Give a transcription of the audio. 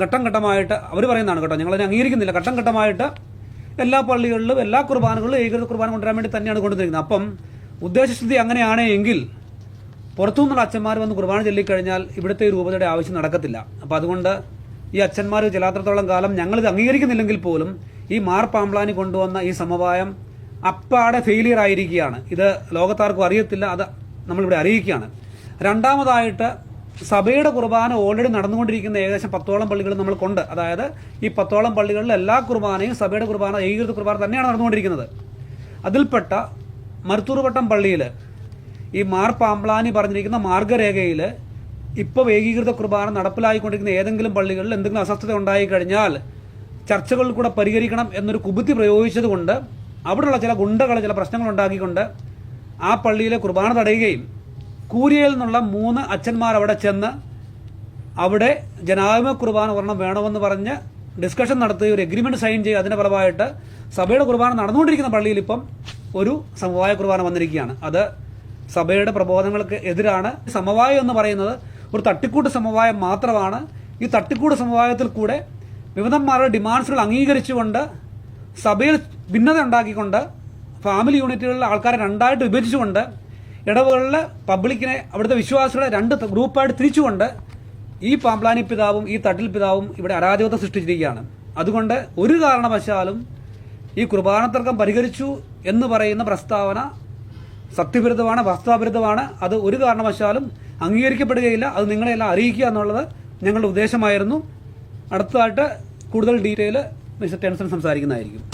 ഘട്ടം ഘട്ടമായിട്ട് അവർ പറയുന്നതാണ് കേട്ടോ. ഞങ്ങളതിനെ അംഗീകരിക്കുന്നില്ല. ഘട്ടം ഘട്ടമായിട്ട് എല്ലാ പള്ളികളിലും എല്ലാ കുർബാനകളിലും ഏകീകൃത കുർബാന കൊണ്ടുവരാൻ വേണ്ടി തന്നെയാണ് കൊണ്ടുവന്നിരിക്കുന്നത്. അപ്പം ഉദ്ദേശശുദ്ധി അങ്ങനെയാണെങ്കിൽ പുറത്തു നിന്നുള്ള അച്ഛന്മാർ വന്ന് കുർബാന ചൊല്ലിക്കഴിഞ്ഞാൽ ഇവിടുത്തെ രൂപതയുടെ ആവശ്യം നടക്കത്തില്ല. അപ്പം അതുകൊണ്ട് ഈ അച്ഛന്മാർ ചിലാത്രത്തോളം കാലം ഞങ്ങളിത് അംഗീകരിക്കുന്നില്ലെങ്കിൽ പോലും ഈ മാർ പാമ്പ്ലാനി കൊണ്ടുവന്ന ഈ സമവായം അപ്പാടെ ഫെയിലിയർ ആയിരിക്കുകയാണ്. ഇത് ലോകത്താർക്കും അറിയത്തില്ല. അത് നമ്മളിവിടെ അറിയിക്കുകയാണ്. രണ്ടാമതായിട്ട് സഭയുടെ കുർബാന ഓൾറെഡി നടന്നുകൊണ്ടിരിക്കുന്ന ഏകദേശം പത്തോളം പള്ളികൾ നമ്മൾ കൊണ്ട്. അതായത് ഈ പത്തോളം പള്ളികളിൽ എല്ലാ കുർബാനയും സഭയുടെ കുർബാന ഏകീകൃത കുർബാന തന്നെയാണ് നടന്നുകൊണ്ടിരിക്കുന്നത്. അതിൽപ്പെട്ട മരുത്തൂർവട്ടം പള്ളിയിൽ ഈ മാർ പാമ്പ്ലാനി പറഞ്ഞിരിക്കുന്ന മാർഗരേഖയിൽ ഇപ്പോൾ ഏകീകൃത കുർബാന നടപ്പിലായിക്കൊണ്ടിരിക്കുന്ന ഏതെങ്കിലും പള്ളികളിൽ എന്തെങ്കിലും അസ്വസ്ഥത ഉണ്ടായിക്കഴിഞ്ഞാൽ ചർച്ചകളിൽ കൂടെ പരിഹരിക്കണം എന്നൊരു കുബുദ്ധി പ്രയോഗിച്ചതുകൊണ്ട് അവിടെയുള്ള ചില ഗുണ്ടകൾ ചില പ്രശ്നങ്ങൾ ഉണ്ടാക്കിക്കൊണ്ട് ആ പള്ളിയിലെ കുർബാന തടയുകയും കൂരിയയിൽ നിന്നുള്ള മൂന്ന് അച്ഛന്മാർ അവിടെ ചെന്ന് അവിടെ ജനാധിപത്യ കുർബാന ഒരെണ്ണം വേണമെന്ന് പറഞ്ഞ് ഡിസ്കഷൻ നടത്തി ഒരു എഗ്രിമെന്റ് സൈൻ ചെയ്യുക അതിന്റെ ഫലമായിട്ട് സഭയുടെ കുർബാന നടന്നുകൊണ്ടിരിക്കുന്ന പള്ളിയിൽ ഇപ്പം ഒരു സമവായ കുർബാന വന്നിരിക്കുകയാണ്. അത് സഭയുടെ പ്രബോധനങ്ങൾക്ക് എതിരാണ്. സമവായം എന്ന് പറയുന്നത് ഒരു തട്ടിക്കൂട്ട് സമവായം മാത്രമാണ്. ഈ തട്ടിക്കൂട്ട് സമവായത്തിൽ കൂടെ വിമതന്മാരുടെ ഡിമാൻഡ്സുകൾ അംഗീകരിച്ചുകൊണ്ട് സഭയിൽ ഭിന്നത ഉണ്ടാക്കിക്കൊണ്ട് ഫാമിലി യൂണിറ്റുകളിലെ ആൾക്കാരെ രണ്ടായിട്ട് വിഭജിച്ചുകൊണ്ട് ഇടവുകളിലെ പബ്ലിക്കിനെ അവിടുത്തെ വിശ്വാസികളെ രണ്ട് ഗ്രൂപ്പായിട്ട് തിരിച്ചുകൊണ്ട് ഈ പാമ്പ്ലാനി പിതാവും ഈ തട്ടിൽ പിതാവും ഇവിടെ അരാജകത്വം സൃഷ്ടിച്ചിരിക്കുകയാണ്. അതുകൊണ്ട് ഒരു കാരണവശാലും ഈ കുർബാന തർക്കം പരിഹരിച്ചു എന്ന് പറയുന്ന പ്രസ്താവന സത്യവിരുദ്ധമാണ് വാസ്തവവിരുദ്ധമാണ്. അത് ഒരു കാരണവശാലും അംഗീകരിക്കപ്പെടുകയില്ല. അത് നിങ്ങളെല്ലാം അറിയിക്കുക എന്നുള്ളത് ഞങ്ങളുടെ ഉദ്ദേശമായിരുന്നു. അടുത്തതായിട്ട് കൂടുതൽ ഡീറ്റെയിൽ മിസ്റ്റർ ടെൻസൺ സംസാരിക്കുന്നതായിരിക്കും.